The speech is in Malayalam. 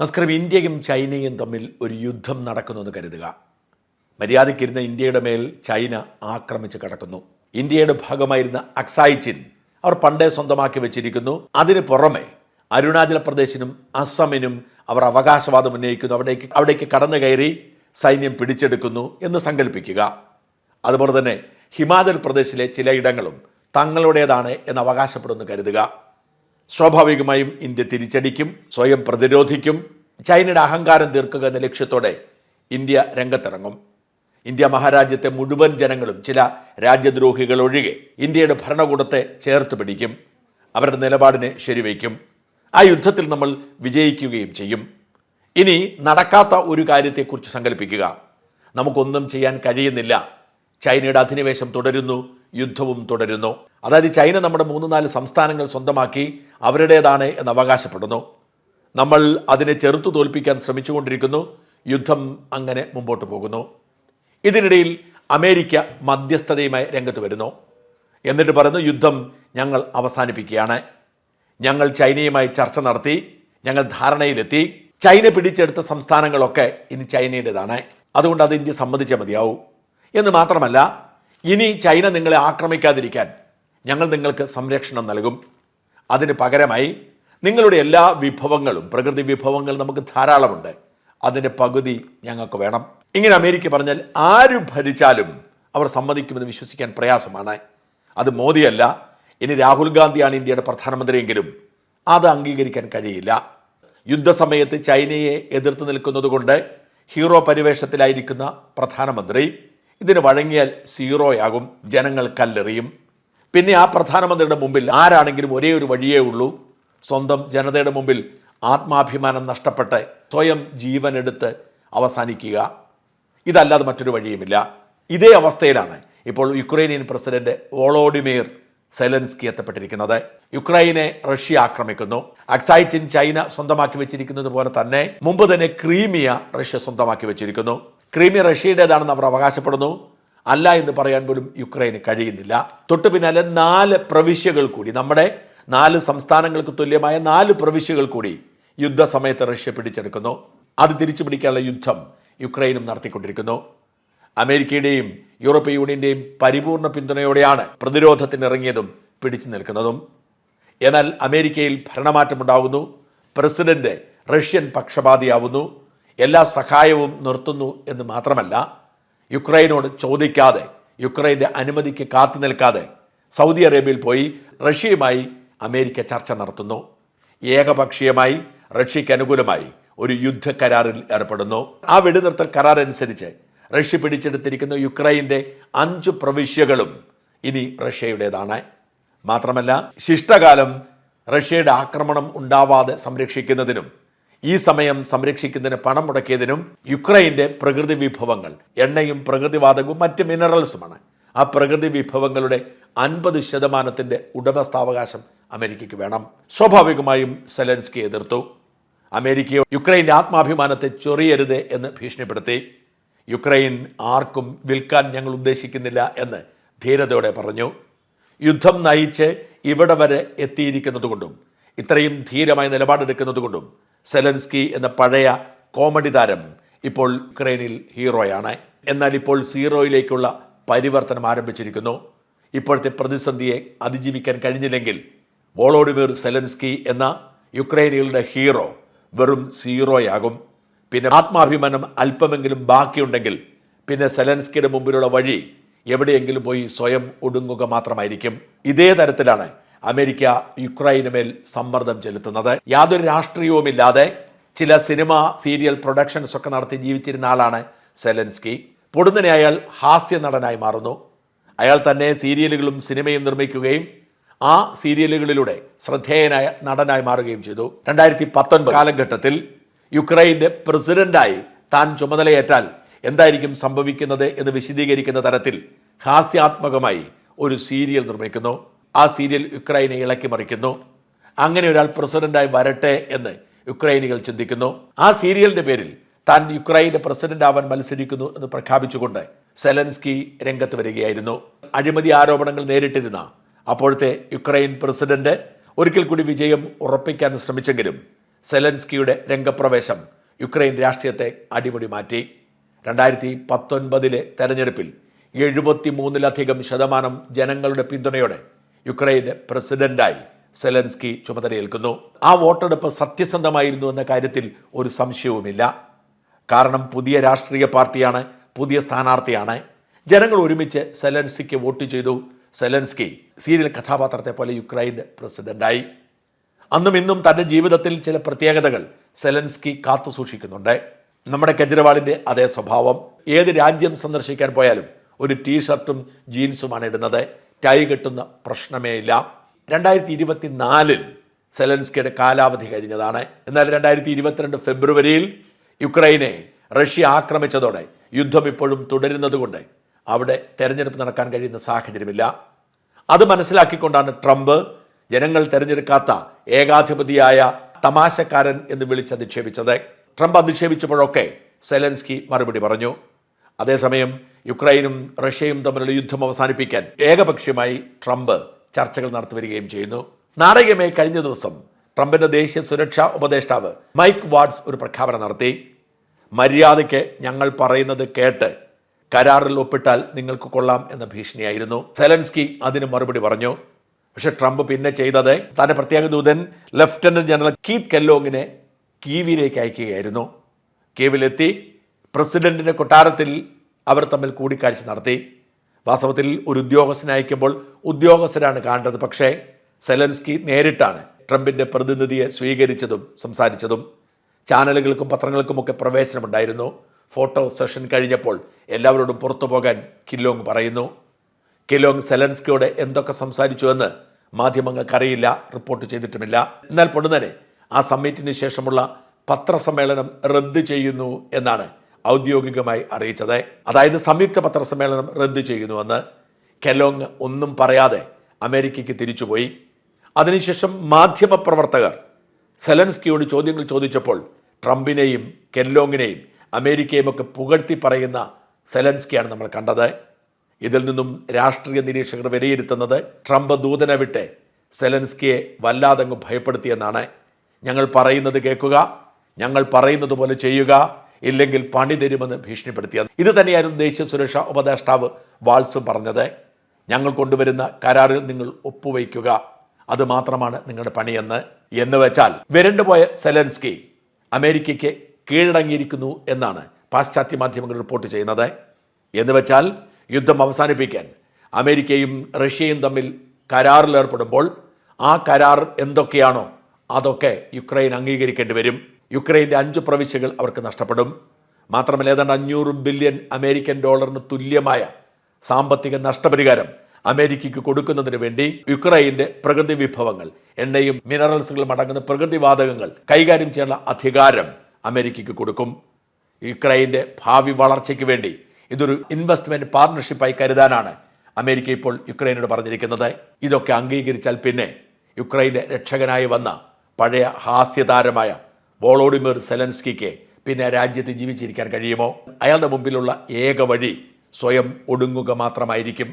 നമസ്കാരം. ഇന്ത്യയും ചൈനയും തമ്മിൽ ഒരു യുദ്ധം നടക്കുന്നുവെന്ന് കരുതുക. മര്യാദയ്ക്കിരുന്ന ഇന്ത്യയുടെ മേൽ ചൈന ആക്രമിച്ച് കടക്കുന്നു. ഇന്ത്യയുടെ ഭാഗമായിരുന്ന അക്സായി ചിൻ അവർ പണ്ടേ സ്വന്തമാക്കി വെച്ചിരിക്കുന്നു. അതിന് പുറമെ അരുണാചൽ പ്രദേശിനും അസമിനും അവർ അവകാശവാദം ഉന്നയിക്കുന്നു. അവിടേക്ക് അവിടേക്ക് കടന്നു കയറി സൈന്യം പിടിച്ചെടുക്കുന്നു എന്ന് സങ്കല്പിക്കുക. അതുപോലെ തന്നെ ഹിമാചൽ പ്രദേശിലെ ചില ഇടങ്ങളും തങ്ങളുടേതാണ് എന്ന് അവകാശപ്പെടുന്നു കരുതുക. സ്വാഭാവികമായും ഇന്ത്യ തിരിച്ചടിക്കും സ്വയം പ്രതിരോധിക്കും. ചൈനയുടെ അഹങ്കാരം തീർക്കുക എന്ന ലക്ഷ്യത്തോടെ ഇന്ത്യ രംഗത്തിറങ്ങും. ഇന്ത്യ മഹാരാജ്യത്തെ മുഴുവൻ ജനങ്ങളും ചില രാജ്യദ്രോഹികൾ ഒഴികെ ഇന്ത്യയുടെ ഭരണകൂടത്തെ ചേർത്ത് പിടിക്കും. അവരുടെ നിലപാടിനെ ശരിവയ്ക്കും. ആ യുദ്ധത്തിൽ നമ്മൾ വിജയിക്കുകയും ചെയ്യും. ഇനി നടക്കാത്ത ഒരു കാര്യത്തെക്കുറിച്ച് സങ്കല്പിക്കുക. നമുക്കൊന്നും ചെയ്യാൻ കഴിയുന്നില്ല. ചൈനയുടെ അധിനിവേശം തുടരുന്നു. യുദ്ധവും തുടരുന്നു. അതായത് ചൈന നമ്മുടെ മൂന്ന് നാല് സംസ്ഥാനങ്ങൾ സ്വന്തമാക്കി അവരുടേതാണ് എന്ന് അവകാശപ്പെടുന്നു. നമ്മൾ അതിനെ ചെറുത്തു തോൽപ്പിക്കാൻ ശ്രമിച്ചുകൊണ്ടിരിക്കുന്നു. യുദ്ധം അങ്ങനെ മുമ്പോട്ട് പോകുന്നു. ഇതിനിടയിൽ അമേരിക്ക മധ്യസ്ഥതയുമായി രംഗത്ത് വരുന്നു. എന്നിട്ട് പറയുന്നു യുദ്ധം ഞങ്ങൾ അവസാനിപ്പിക്കുകയാണ്. ഞങ്ങൾ ചൈനയുമായി ചർച്ച നടത്തി ഞങ്ങൾ ധാരണയിലെത്തി. ചൈന പിടിച്ചെടുത്ത സംസ്ഥാനങ്ങളൊക്കെ ഇനി ചൈനയുടേതാണ്. അതുകൊണ്ട് അത് ഇന്ത്യ സമ്മതിച്ചേ മതിയാവൂ. എന്ന് മാത്രമല്ല ഇനി ചൈന നിങ്ങളെ ആക്രമിക്കാതിരിക്കാൻ ഞങ്ങൾ നിങ്ങൾക്ക് സംരക്ഷണം നൽകും. അതിന് പകരമായി നിങ്ങളുടെ എല്ലാ വിഭവങ്ങളും പ്രകൃതി വിഭവങ്ങൾ നമുക്ക് ധാരാളമുണ്ട്. അതിന്റെ പകുതി ഞങ്ങൾക്ക് വേണം. ഇങ്ങനെ അമേരിക്ക പറഞ്ഞാൽ ആര് ഭരിച്ചാലും അവർ സമ്മതിക്കുമെന്ന് വിശ്വസിക്കാൻ പ്രയാസമാണ്. അത് മോദിയല്ല. ഇനി രാഹുൽ ഗാന്ധിയാണ് ഇന്ത്യയുടെ പ്രധാനമന്ത്രിയെങ്കിലും അത് അംഗീകരിക്കാൻ കഴിയില്ല. യുദ്ധസമയത്ത് ചൈനയെ എതിർത്ത് നിൽക്കുന്നതുകൊണ്ട് ഹീറോ പരിവേഷത്തിലായിരിക്കുന്ന പ്രധാനമന്ത്രി ഇതിന് വഴങ്ങിയാൽ സീറോയാകും ജനങ്ങൾ കല്ലെറിയും. പിന്നെ ആ പ്രധാനമന്ത്രിയുടെ മുമ്പിൽ ആരാണെങ്കിലും ഒരേ ഒരു വഴിയേ ഉള്ളൂ. സ്വന്തം ജനതയുടെ മുമ്പിൽ ആത്മാഭിമാനം നഷ്ടപ്പെട്ട് സ്വയം ജീവനെടുത്ത് അവസാനിക്കുക. ഇതല്ലാതെ മറ്റൊരു വഴിയുമില്ല. ഇതേ അവസ്ഥയിലാണ് ഇപ്പോൾ യുക്രൈനിയൻ പ്രസിഡന്റ് വോളോഡിമീർ സെലൻസ്കി എത്തപ്പെട്ടിരിക്കുന്നത്. യുക്രൈനെ റഷ്യ ആക്രമിക്കുന്നു. അക്സൈച്ചിൻ ചൈന സ്വന്തമാക്കി വെച്ചിരിക്കുന്നത് പോലെ തന്നെ മുമ്പ് തന്നെ ക്രീമിയ റഷ്യ സ്വന്തമാക്കി വെച്ചിരിക്കുന്നു. ക്രീമിയ റഷ്യയുടേതാണെന്ന് അവർ അവകാശപ്പെടുന്നു. അല്ല എന്ന് പറയാൻ പോലും യുക്രൈന് കഴിയുന്നില്ല. തൊട്ടു പിന്നാലെ നാല് പ്രവിശ്യകൾ കൂടി നമ്മുടെ നാല് സംസ്ഥാനങ്ങൾക്ക് തുല്യമായ നാല് പ്രവിശ്യകൾ കൂടി യുദ്ധസമയത്ത് റഷ്യ പിടിച്ചെടുക്കുന്നു. അത് തിരിച്ചു പിടിക്കാനുള്ള യുദ്ധം യുക്രൈനും നടത്തിക്കൊണ്ടിരിക്കുന്നു. അമേരിക്കയുടെയും യൂറോപ്യൻ യൂണിയന്റെയും പരിപൂർണ പിന്തുണയോടെയാണ് പ്രതിരോധത്തിന് ഇറങ്ങിയതും പിടിച്ചു നിൽക്കുന്നതും. എന്നാൽ അമേരിക്കയിൽ ഭരണമാറ്റമുണ്ടാകുന്നു. President Russian പക്ഷപാതിയാവുന്നു. എല്ലാ സഹായവും നിർത്തുന്നു എന്ന് മാത്രമല്ല യുക്രൈനോട് ചോദിക്കാതെ യുക്രൈന്റെ അനുമതിക്ക് കാത്തു നിൽക്കാതെ സൗദി അറേബ്യയിൽ പോയി റഷ്യയുമായി അമേരിക്ക ചർച്ച നടത്തുന്നു. ഏകപക്ഷീയമായി റഷ്യയ്ക്ക് അനുകൂലമായി ഒരു യുദ്ധ കരാറിൽ ഏർപ്പെടുന്നു. ആ വെടിനിർത്തൽ കരാർ അനുസരിച്ച് റഷ്യ പിടിച്ചെടുത്തിരിക്കുന്ന യുക്രൈന്റെ അഞ്ച് പ്രവിശ്യകളും ഇനി റഷ്യയുടേതാണ്. മാത്രമല്ല ശിഷ്ടകാലം റഷ്യയുടെ ആക്രമണം ഉണ്ടാവാതെ സംരക്ഷിക്കുന്നതിനും ഈ സമയം സംരക്ഷിക്കുന്നതിന് പണം മുടക്കിയതിനും യുക്രൈന്റെ പ്രകൃതി വിഭവങ്ങൾ എണ്ണയും പ്രകൃതിവാതകവും മറ്റ് മിനറൽസുമാണ് ആ പ്രകൃതി വിഭവങ്ങളുടെ അൻപത് ശതമാനത്തിന്റെ ഉടമസ്ഥാവകാശം അമേരിക്കയ്ക്ക് വേണം. സ്വാഭാവികമായും സെലൻസ്കി എതിർത്തു. അമേരിക്കയെ യുക്രൈന്റെ ആത്മാഭിമാനത്തെ ചൊറിയരുത് എന്ന് ഭീഷണിപ്പെടുത്തി. യുക്രൈൻ ആർക്കും വിൽക്കാൻ ഞങ്ങൾ ഉദ്ദേശിക്കുന്നില്ല എന്ന് ധീരതയോടെ പറഞ്ഞു. യുദ്ധം നയിച്ച് ഇവിടെ വരെ എത്തിയിരിക്കുന്നതുകൊണ്ടും ഇത്രയും ധീരമായി നിലപാടെടുക്കുന്നതുകൊണ്ടും സെലൻസ്കി എന്ന പഴയ കോമഡി താരം ഇപ്പോൾ യുക്രൈനിൽ ഹീറോയാണ്. എന്നാൽ ഇപ്പോൾ സീറോയിലേക്കുള്ള പരിവർത്തനം ആരംഭിച്ചിരിക്കുന്നു. ഇപ്പോഴത്തെ പ്രതിസന്ധിയെ അതിജീവിക്കാൻ കഴിഞ്ഞില്ലെങ്കിൽ വോളോഡിമിർ സെലൻസ്കി എന്ന യുക്രൈനികളുടെ ഹീറോ വെറും സീറോയാകും. പിന്നെ ആത്മാഭിമാനം അല്പമെങ്കിലും ബാക്കിയുണ്ടെങ്കിൽ പിന്നെ സെലൻസ്കിയുടെ മുമ്പിലുള്ള വഴി എവിടെയെങ്കിലും പോയി സ്വയം ഒടുങ്ങുക മാത്രമായിരിക്കും. ഇതേ തരത്തിലാണ് അമേരിക്ക യുക്രൈന് മേൽ സമ്മർദ്ദം ചെലുത്തുന്നത്. യാതൊരു രാഷ്ട്രീയവുമില്ലാതെ ചില സിനിമ സീരിയൽ പ്രൊഡക്ഷൻസ് ഒക്കെ നടത്തി ജീവിച്ചിരുന്ന ആളാണ് സെലൻസ്കി. പൊടുന്നനെ അയാൾ ഹാസ്യ നടനായി മാറുന്നു. അയാൾ തന്നെ സീരിയലുകളും സിനിമയും നിർമ്മിക്കുകയും ആ സീരിയലുകളിലൂടെ ശ്രദ്ധേയനായ നടനായി മാറുകയും ചെയ്തു. രണ്ടായിരത്തി പത്തൊൻപത് കാലഘട്ടത്തിൽ യുക്രൈന്റെ പ്രസിഡന്റായി താൻ ചുമതലയേറ്റാൽ എന്തായിരിക്കും സംഭവിക്കുന്നത് എന്ന് വിശദീകരിക്കുന്ന തരത്തിൽ ഹാസ്യാത്മകമായി ഒരു സീരിയൽ നിർമ്മിക്കുന്നു. ആ സീരിയൽ യുക്രൈനെ ഇളക്കി മറിക്കുന്നു. അങ്ങനെ ഒരാൾ പ്രസിഡന്റായി വരട്ടെ എന്ന് യുക്രൈനികൾ ചിന്തിക്കുന്നു. ആ സീരിയലിന്റെ പേരിൽ താൻ യുക്രൈന്റെ പ്രസിഡന്റ് ആവാൻ മത്സരിക്കുന്നു എന്ന് പ്രഖ്യാപിച്ചുകൊണ്ട് സെലൻസ്കി രംഗത്ത് വരികയായിരുന്നു. അഴിമതി ആരോപണങ്ങൾ നേരിട്ടിരുന്ന അപ്പോഴത്തെ യുക്രൈൻ പ്രസിഡന്റ് ഒരിക്കൽ കൂടി വിജയം ഉറപ്പിക്കാൻ ശ്രമിച്ചെങ്കിലും സെലൻസ്കിയുടെ രംഗപ്രവേശം യുക്രൈൻ രാഷ്ട്രീയത്തെ അടിമുടി മാറ്റി. രണ്ടായിരത്തി പത്തൊൻപതിലെ തെരഞ്ഞെടുപ്പിൽ എഴുപത്തി മൂന്നിലധികം ശതമാനം ജനങ്ങളുടെ പിന്തുണയോടെ യുക്രൈന്റെ പ്രസിഡന്റായി സെലൻസ്കി ചുമതലയേൽക്കുന്നു. ആ വോട്ടെടുപ്പ് സത്യസന്ധമായിരുന്നു എന്ന കാര്യത്തിൽ ഒരു സംശയവുമില്ല. കാരണം പുതിയ രാഷ്ട്രീയ പാർട്ടിയാണ് പുതിയ സ്ഥാനാർത്ഥിയാണ്. ജനങ്ങൾ ഒരുമിച്ച് സെലൻസ്കിക്ക് വോട്ട് ചെയ്തു. സെലൻസ്കി സീരിയൽ കഥാപാത്രത്തെ പോലെ യുക്രൈന്റെ പ്രസിഡന്റായി. അന്നും ഇന്നും തന്റെ ജീവിതത്തിൽ ചില പ്രത്യേകതകൾ സെലൻസ്കി കാത്തു സൂക്ഷിക്കുന്നുണ്ട്. നമ്മുടെ കെജ്രിവാളിന്റെ അതേ സ്വഭാവം. ഏത് രാജ്യം സന്ദർശിക്കാൻ പോയാലും ഒരു ടീഷർട്ടും ജീൻസുമാണ് ഇടുന്നത്. ടൈ കിട്ടുന്ന പ്രശ്നമേ ഇല്ല രണ്ടായിരത്തി ഇരുപത്തി നാലിൽ സെലൻസ്കിയുടെ കാലാവധി കഴിഞ്ഞതാണ്. എന്നാൽ രണ്ടായിരത്തി ഇരുപത്തിരണ്ട് ഫെബ്രുവരിയിൽ യുക്രൈനെ റഷ്യ ആക്രമിച്ചതോടെ യുദ്ധം ഇപ്പോഴും തുടരുന്നതുകൊണ്ട് അവിടെ തെരഞ്ഞെടുപ്പ് നടക്കാൻ കഴിയുന്ന സാഹചര്യമില്ല. അത് മനസ്സിലാക്കിക്കൊണ്ടാണ് ട്രംപ് ജനങ്ങൾ തെരഞ്ഞെടുക്കാത്ത ഏകാധിപതിയായ തമാശക്കാരൻ എന്ന് വിളിച്ച് അധിക്ഷേപിച്ചത്. ട്രംപ് അധിക്ഷേപിച്ചപ്പോഴൊക്കെ സെലൻസ്കി മറുപടി പറഞ്ഞു. അതേസമയം യുക്രൈനും റഷ്യയും തമ്മിലുള്ള യുദ്ധം അവസാനിപ്പിക്കാൻ ഏകപക്ഷീയമായി ട്രംപ് ചർച്ചകൾ നടത്തിവരികയും ചെയ്യുന്നു. നാടകീയമായി കഴിഞ്ഞ ദിവസം ട്രംപിന്റെ ദേശീയ സുരക്ഷാ ഉപദേഷ്ടാവ് മൈക്ക് വാട്സ് ഒരു പ്രഖ്യാപനം നടത്തി. മര്യാദയ്ക്ക് ഞങ്ങൾ പറയുന്നത് കേട്ട് കരാറിൽ ഒപ്പിട്ടാൽ നിങ്ങൾക്ക് കൊള്ളാം എന്ന ഭീഷണിയായിരുന്നു. സെലൻസ്കി അതിന് മറുപടി പറഞ്ഞു. പക്ഷെ ട്രംപ് പിന്നെ ചെയ്തത് തന്റെ പ്രത്യേക ദൂതൻ ലഫ്റ്റനന്റ് ജനറൽ കീത് കെല്ലോങ്ങിനെ കീവിലേക്ക് അയക്കുകയായിരുന്നു. കീവിലെത്തി പ്രസിഡന്റിന്റെ കൊട്ടാരത്തിൽ അവർ തമ്മിൽ കൂടിക്കാഴ്ച നടത്തി. വാസ്തവത്തിൽ ഒരു ഉദ്യോഗസ്ഥനെ അയക്കുമ്പോൾ ഉദ്യോഗസ്ഥരാണ് കാണേണ്ടത്. പക്ഷേ സെലൻസ്കി നേരിട്ടാണ് ട്രംപിന്റെ പ്രതിനിധിയെ സ്വീകരിച്ചതും സംസാരിച്ചതും. ചാനലുകൾക്കും പത്രങ്ങൾക്കുമൊക്കെ പ്രവേശനമുണ്ടായിരുന്നു. ഫോട്ടോ സെഷൻ കഴിഞ്ഞപ്പോൾ എല്ലാവരോടും പുറത്തു പോകാൻ കില്ലോങ് പറയുന്നു. കിലോങ് സെലൻസ്കിയോട് എന്തൊക്കെ സംസാരിച്ചു എന്ന് മാധ്യമങ്ങൾക്കറിയില്ല റിപ്പോർട്ട് ചെയ്തിട്ടുമില്ല. എന്നാൽ പൊടുന്നനെ ആ സമ്മിറ്റിന് ശേഷമുള്ള പത്രസമ്മേളനം റദ്ദ് ചെയ്യുന്നു എന്നാണ് ഔദ്യോഗികമായി അറിയിച്ചത്. അതായത് സംയുക്ത പത്രസമ്മേളനം റദ്ദു ചെയ്യുന്നുവെന്ന് കെലോങ് ഒന്നും പറയാതെ അമേരിക്കയ്ക്ക് തിരിച്ചുപോയി. അതിനുശേഷം മാധ്യമപ്രവർത്തകർ സെലൻസ്കിയോട് ചോദ്യങ്ങൾ ചോദിച്ചപ്പോൾ ട്രംപിനെയും കെല്ലോങ്ങിനെയും അമേരിക്കയും ഒക്കെ പുകഴ്ത്തി പറയുന്ന സെലൻസ്കിയാണ് നമ്മൾ കണ്ടത്. ഇതിൽ നിന്നും രാഷ്ട്രീയ നിരീക്ഷകർ വിലയിരുത്തുന്നത് ട്രംപ് ദൂതനെ വിട്ട് സെലൻസ്കിയെ വല്ലാതങ്ങ് ഭയപ്പെടുത്തിയെന്നാണ് ഞങ്ങൾ പറയുന്നത് കേൾക്കുക ഞങ്ങൾ പറയുന്നത് പോലെ ചെയ്യുക ഇല്ലെങ്കിൽ പണി തരുമെന്ന് ഭീഷണിപ്പെടുത്തിയത് ഇത് തന്നെയായിരുന്നു ദേശീയ സുരക്ഷാ ഉപദേഷ്ടാവ് വാൾസ് പറഞ്ഞത്. ഞങ്ങൾ കൊണ്ടുവരുന്ന കരാറിൽ നിങ്ങൾ ഒപ്പുവയ്ക്കുക. അത് മാത്രമാണ് നിങ്ങളുടെ പണിയെന്ന്. എന്ന് വെച്ചാൽ വരണ്ടുപോയ സെലൻസ്കി അമേരിക്കയ്ക്ക് കീഴടങ്ങിയിരിക്കുന്നു എന്നാണ് പാശ്ചാത്യ മാധ്യമങ്ങൾ റിപ്പോർട്ട് ചെയ്യുന്നത്. എന്ന് വെച്ചാൽ യുദ്ധം അവസാനിപ്പിക്കാൻ അമേരിക്കയും റഷ്യയും തമ്മിൽ കരാറിലേർപ്പെടുമ്പോൾ ആ കരാർ എന്തൊക്കെയാണോ അതൊക്കെ യുക്രൈൻ അംഗീകരിക്കേണ്ടി വരും. യുക്രൈന്റെ അഞ്ച് പ്രവിശ്യകൾ അവർക്ക് നഷ്ടപ്പെടും. മാത്രമല്ല ഏതാണ്ട് അഞ്ഞൂറ് ബില്യൺ അമേരിക്കൻ ഡോളറിന് തുല്യമായ സാമ്പത്തിക നഷ്ടപരിഹാരം അമേരിക്കയ്ക്ക് കൊടുക്കുന്നതിന് വേണ്ടി യുക്രൈന്റെ പ്രകൃതി വിഭവങ്ങൾ എണ്ണയും മിനറൽസുകളും അടങ്ങുന്ന പ്രകൃതിവാതകങ്ങൾ കൈകാര്യം ചെയ്യാനുള്ള അധികാരം അമേരിക്കയ്ക്ക് കൊടുക്കും. യുക്രൈന്റെ ഭാവി വളർച്ചയ്ക്ക് വേണ്ടി ഇതൊരു ഇൻവെസ്റ്റ്മെന്റ് പാർട്ണർഷിപ്പായി കരുതാനാണ് അമേരിക്ക ഇപ്പോൾ യുക്രൈനോട് പറഞ്ഞിരിക്കുന്നത്. ഇതൊക്കെ അംഗീകരിച്ചാൽ പിന്നെ യുക്രൈന്റെ രക്ഷകനായി വന്ന പഴയ ഹാസ്യതാരമായ വോളോഡിമിർ സെലൻസ്കിക്ക് പിന്നെ രാജ്യത്ത് ജീവിച്ചിരിക്കാൻ കഴിയുമോ? അയാളുടെ മുമ്പിലുള്ള ഏക വഴി സ്വയം ഒടുങ്ങുക മാത്രമായിരിക്കും.